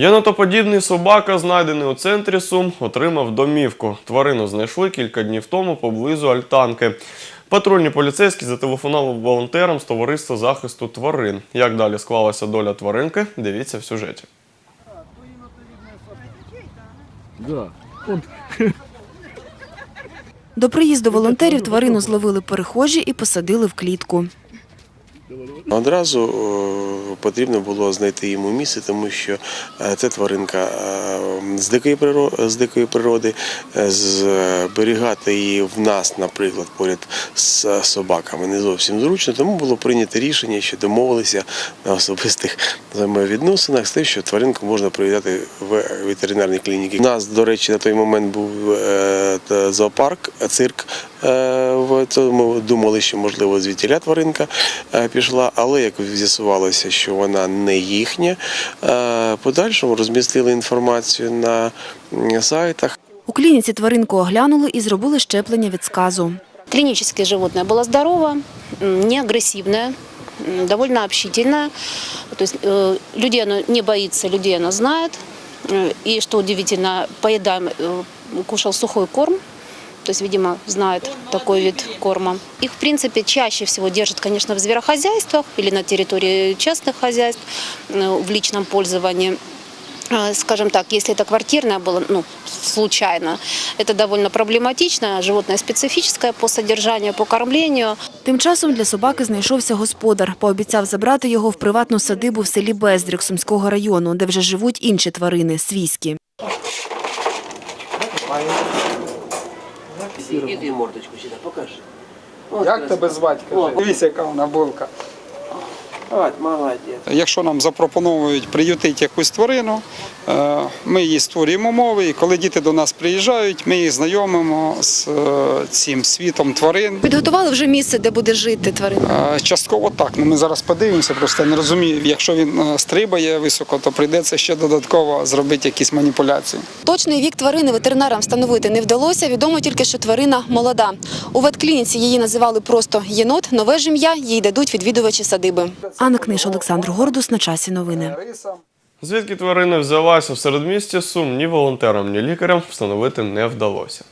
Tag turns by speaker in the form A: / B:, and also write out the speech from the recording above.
A: Янотоподібний собака, знайдений у центрі Сум, отримав домівку. Тварину знайшли кілька днів тому поблизу Альтанки. Патрульні поліцейські зателефонували волонтерам з товариства захисту тварин. Як далі склалася доля тваринки, дивіться в сюжеті.
B: Да.
C: До приїзду волонтерів тварину зловили перехожі і посадили в клітку.
D: Одразу е, потрібно було знайти йому місце, тому що е, це тваринка е, з дикої природи, з дикої природи. Е, Зберігати її в нас, наприклад, поряд з собаками не зовсім зручно. Тому було прийнято рішення, що домовилися на особистих взаємовідносинах з тим, що тваринку можна привітати в ветеринарній клініці. У нас, до речі, на той момент був е, зоопарк, цирк. Е, в цьому Ми думали, що можливо звідтіля тваринка е, пішла, але як з'ясувалося, що вона не їхня. е, Подальшому розмістили інформацію на м, сайтах.
C: У клініці тваринку оглянули і зробили щеплення від сказу.
E: Клинически животное было здорово, м, не агрессивное, м, довольно общительное. То есть э, людей оно не боится, людей оно знает. Э, И что удивительно, поедаем, э, кушал сухой корм. То есть, видимо, знает такой вид корма. Их, в принципе, чаще всего держат, конечно, в зверохозяйствах или на территории частных хозяйств э, в личном пользовании. Э, Скажем так, если это квартирное было, ну, случайно, это довольно проблематично. Животное специфическое по содержанию, по кормлению.
C: Тим часом для собаки знайшовся господар. Пообіцяв забрати його в приватну садибу в селі Бездрік Сумського району, де вже живуть інші тварини – свійські.
F: Іди мордочку сюди, покажи.
G: Як тебе звати? Кажи. Дивись, яка вона булка. Якщо нам запропонують приютити якусь тварину, е, ми їй створюємо умови, і коли діти до нас приїжджають, ми їх знайомимо з е, цим світом тварин.
C: Підготували вже місце, де буде жити тварина?
G: Е, Частково так. Ну, ми зараз подивимося, просто я не розумію, якщо він стрибає високо, то прийдеться ще додатково зробити якісь маніпуляції.
C: Точний вік тварини ветеринарам встановити не вдалося. Відомо тільки, що тварина молода. У ветклініці її називали просто єнот. Нове ж ім'я їй дадуть відвідувачі садиби. Анна Книж, Олександр Гордус. На часі новини.
A: Звідки тварина взялася в середмісті Сум, ні волонтерам, ні лікарям встановити не вдалося.